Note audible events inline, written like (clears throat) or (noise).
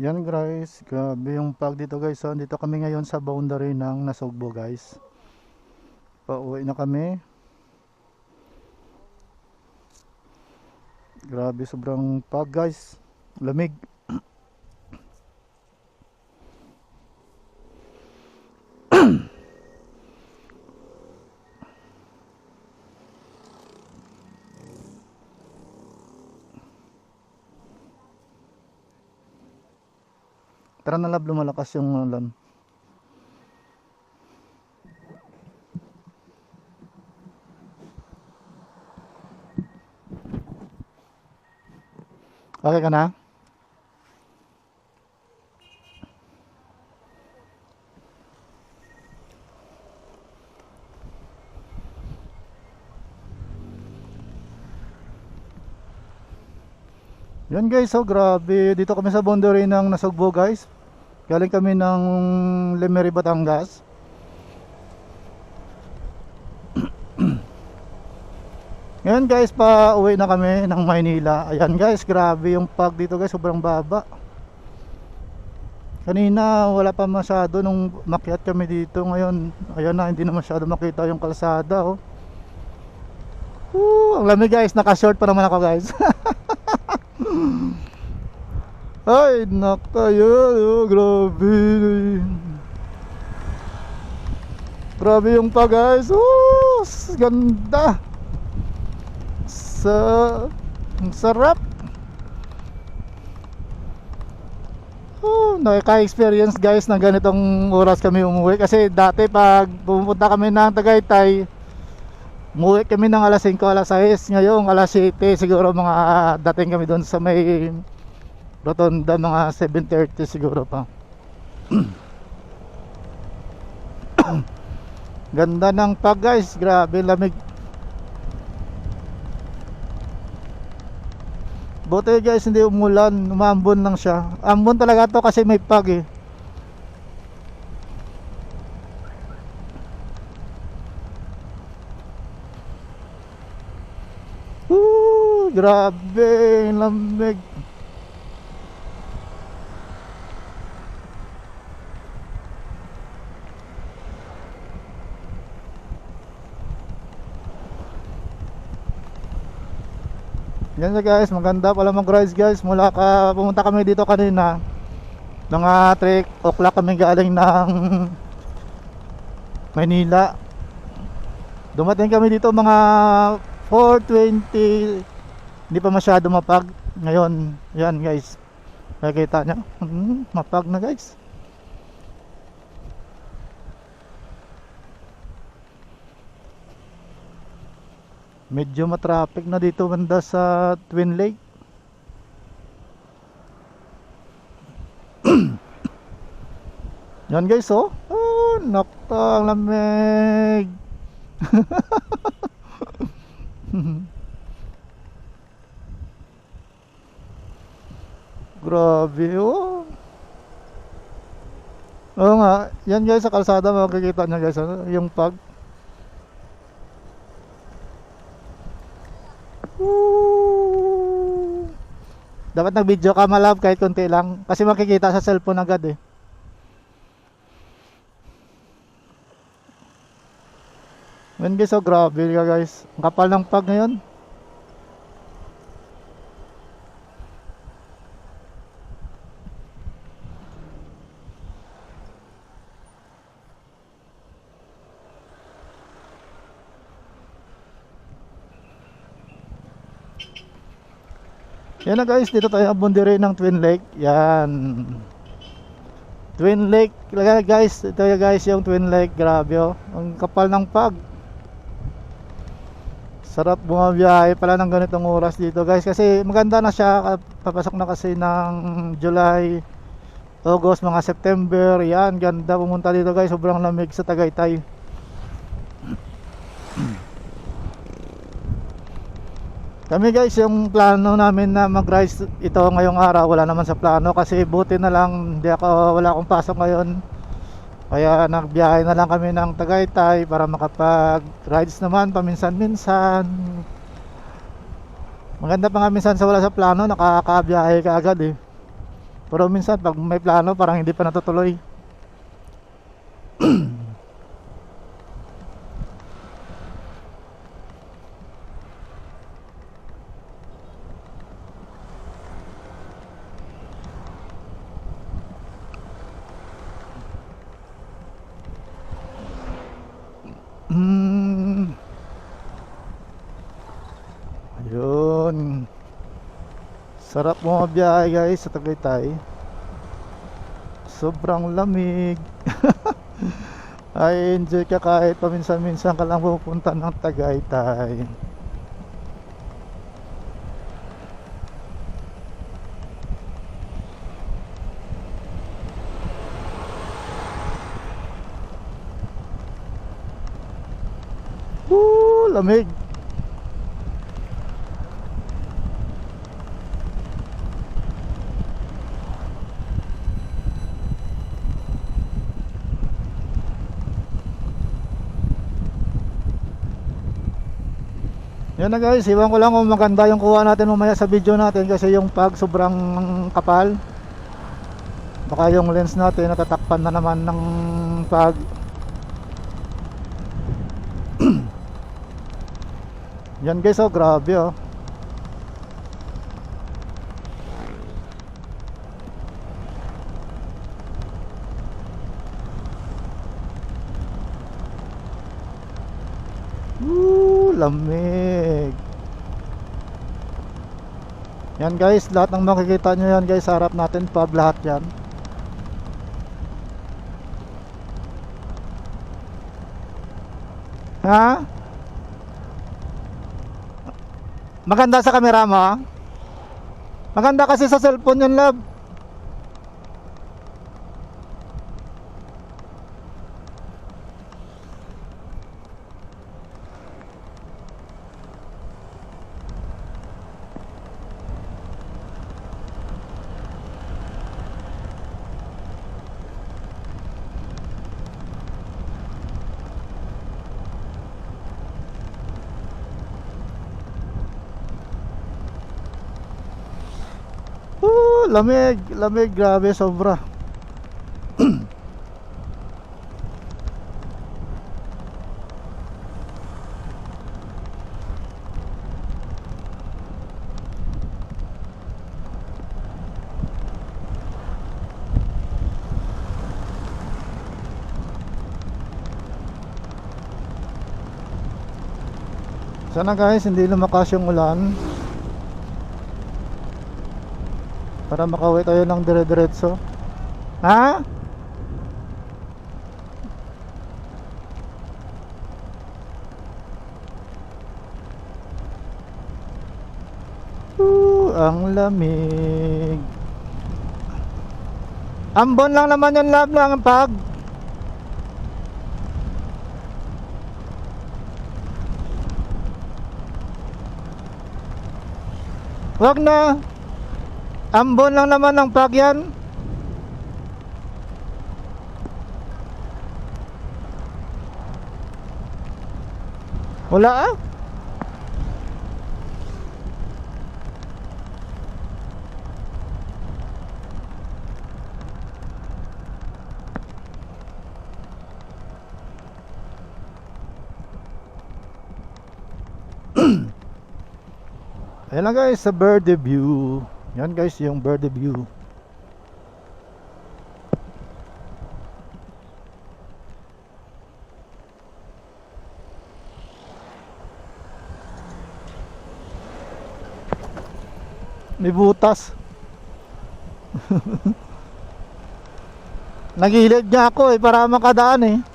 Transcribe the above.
Yan guys, grabe yung pag dito guys. So, dito kami ngayon sa boundary ng Nasugbo guys. Pauwi na kami. Grabe sobrang pag guys. Lamig. Tara na lab lumalakas yung ulan. Okay ka na? Yan guys, oh grabe. Dito kami sa boundary ng Nasugbo guys. Galing kami ng Lemery, Batangas. (clears throat) Ngayon guys, pa uwi na kami ng Maynila. Ayan guys, grabe yung pag dito guys, sobrang baba. Kanina wala pa masyado nung makyat kami dito. Ngayon, ayan na, hindi na masyado makita yung kalsada oh. Woo, ang lamig guys, naka-short pa naman ako guys. (laughs) Ay, naka yun, oh, grabe. Grabe yung pa guys. Oh, s- ganda. Sa ang sarap. Oh, nakaka-experience guys ng ganitong oras kami umuwi kasi dati pag pumunta kami ng Tagaytay umuwi kami ng alas 5, alas 6 ngayon alas 7 siguro mga dating kami doon sa may rotonda mga 7.30 siguro pa. (clears throat) Ganda ng pag guys. Grabe lamig. Buti guys hindi umulan. Umambon lang siya. Ambon talaga to kasi may pag eh grabe lamig Yan na guys, maganda pala mag-rides guys. Mula ka pumunta kami dito kanina. Mga 3 o'clock kami galing ng Manila. Dumating kami dito mga 4.20 Hindi pa masyado mapag Ngayon, yan guys. Nakikita nyo? Hmm, Mapag na guys. Medyo matraffic na dito banda sa Twin Lake. (clears throat) Yan guys oh. Oh, nakta ang lamig (laughs) Grabe oh. Oo nga, yan guys sa kalsada makikita nyo guys ano, yung pag. Woo! Dapat nag-video ka malab kahit konti lang kasi makikita sa cellphone agad eh. Yan guys, oh grabe ka guys. Ang kapal ng pag ngayon. Yan na guys, dito tayo bundiri ng Twin Lake. Yan. Twin Lake, guys, ito yung guys yung Twin Lake, grabe oh. Ang kapal ng pag. Sarap bumabiyahe pala ng ganitong oras dito guys. Kasi maganda na siya. Papasok na kasi ng July August, mga September. Yan, ganda. Pumunta dito guys. Sobrang lamig sa Tagaytay kami guys yung plano namin na mag rise ito ngayong araw wala naman sa plano kasi buti na lang hindi ako, wala akong pasok ngayon kaya nagbiyahe na lang kami ng Tagaytay para makapag rides naman paminsan-minsan. Maganda pa nga minsan sa wala sa plano, nakakabiyahe ka agad eh. Pero minsan pag may plano parang hindi pa natutuloy. Hmm. Ayun. Sarap mga biyahe guys sa Tagaytay. Sobrang lamig. (laughs) Ay enjoy ka kahit paminsan-minsan ka lang pupunta ng Tagaytay. Woo, lamig. Yan na guys, iwan ko lang kung maganda yung kuha natin mamaya sa video natin kasi yung pag sobrang kapal. Baka yung lens natin natatakpan na naman ng pag. Yan guys, oh grabe oh. Woo, lamig. Yan guys, lahat ng makikita nyo yan guys, harap natin pag lahat yan. Ha? Maganda sa camera mo? Maganda kasi sa cellphone yun, love. Oh, lamig, lamig, grabe, sobra. (clears throat) Sana guys, hindi lumakas yung ulan. Para makauwi tayo ng dire-diretso. Ha? Uh, ang lamig. Ambon lang naman yung lab lang ang pag. Wag na. Ambon lang naman ng pag yan. Wala ah. (clears throat) Ayan lang guys sa bird view. Yan guys yung bird view. May butas. (laughs) Nagilid niya ako eh para makadaan eh.